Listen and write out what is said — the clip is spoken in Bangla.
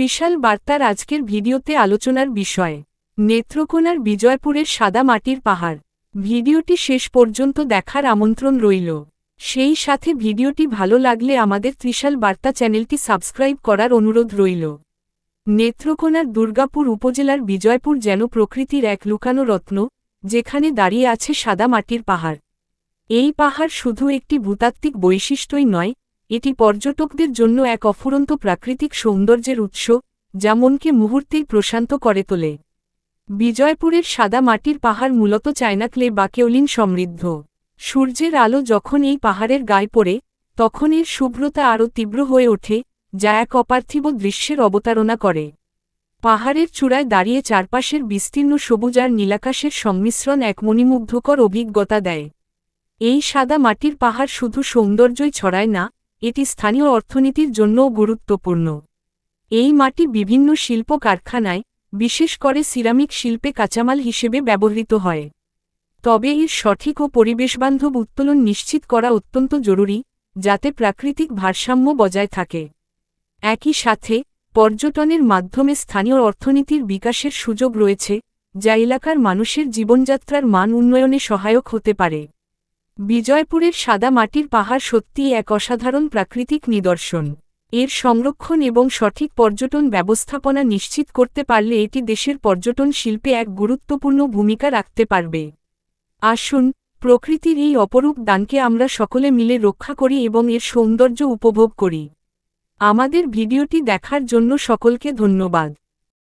ত্রিশাল বার্তার আজকের ভিডিওতে আলোচনার বিষয়, নেত্রকোনার বিজয়পুরের সাদা মাটির পাহাড়। ভিডিওটি শেষ পর্যন্ত দেখার আমন্ত্রণ রইল। সেই সাথে ভিডিওটি ভালো লাগলে আমাদের ত্রিশাল বার্তা চ্যানেলটি সাবস্ক্রাইব করার অনুরোধ রইল। নেত্রকোনার দুর্গাপুর উপজেলার বিজয়পুর যেন প্রকৃতির এক লুকানো রত্ন যেখানে দাঁড়িয়ে আছে সাদা মাটির পাহাড়। এই পাহাড় শুধু একটি ভূতাত্ত্বিক বৈশিষ্ট্যই নয় এটি পর্যটকদের জন্য এক অফুরন্ত প্রাকৃতিক সৌন্দর্যের উৎস, যা মনকে মুহূর্তেই প্রশান্ত করে তোলে। বিজয়পুরের সাদা মাটির পাহাড় মূলত চায়নাক্লে বা কেওলিন সমৃদ্ধ। সূর্যের আলো যখন এই পাহাড়ের গায়ে পড়ে, তখন এর শুভ্রতা আরও তীব্র হয়ে ওঠে, যা এক অপার্থিব দৃশ্যের অবতারণা করে। পাহাড়ের চূড়ায় দাঁড়িয়ে চারপাশের বিস্তীর্ণ সবুজ আর নীলাকাশের সংমিশ্রণ এক মণিমুগ্ধকর অভিজ্ঞতা দেয়। এই সাদা মাটির পাহাড় শুধু সৌন্দর্যই ছড়ায় না এটি স্থানীয় অর্থনীতির জন্যও গুরুত্বপূর্ণ। এই মাটি বিভিন্ন শিল্প কারখানায়, বিশেষ করে সিরামিক শিল্পে কাঁচামাল হিসেবে ব্যবহৃত হয়। তবে এর সঠিক ও পরিবেশবান্ধব উত্তোলন নিশ্চিত করা অত্যন্ত জরুরি, যাতে প্রাকৃতিক ভারসাম্য বজায় থাকে। একই সাথে, পর্যটনের মাধ্যমে স্থানীয় অর্থনীতির বিকাশের সুযোগ রয়েছে, যা এলাকার মানুষের জীবনযাত্রার মান উন্নয়নে সহায়ক হতে পারে। বিজয়পুরের সাদা মাটির পাহাড় সত্যিই এক অসাধারণ প্রাকৃতিক নিদর্শন। এর সংরক্ষণ এবং সঠিক পর্যটন ব্যবস্থাপনা নিশ্চিত করতে পারলে এটি দেশের পর্যটন শিল্পে এক গুরুত্বপূর্ণ ভূমিকা রাখতে পারবে। আসুন, প্রকৃতির এই অপরূপ দানকে আমরা সকলে মিলে রক্ষা করি এবং এর সৌন্দর্য উপভোগ করি। আমাদের ভিডিওটি দেখার জন্য সকলকে ধন্যবাদ।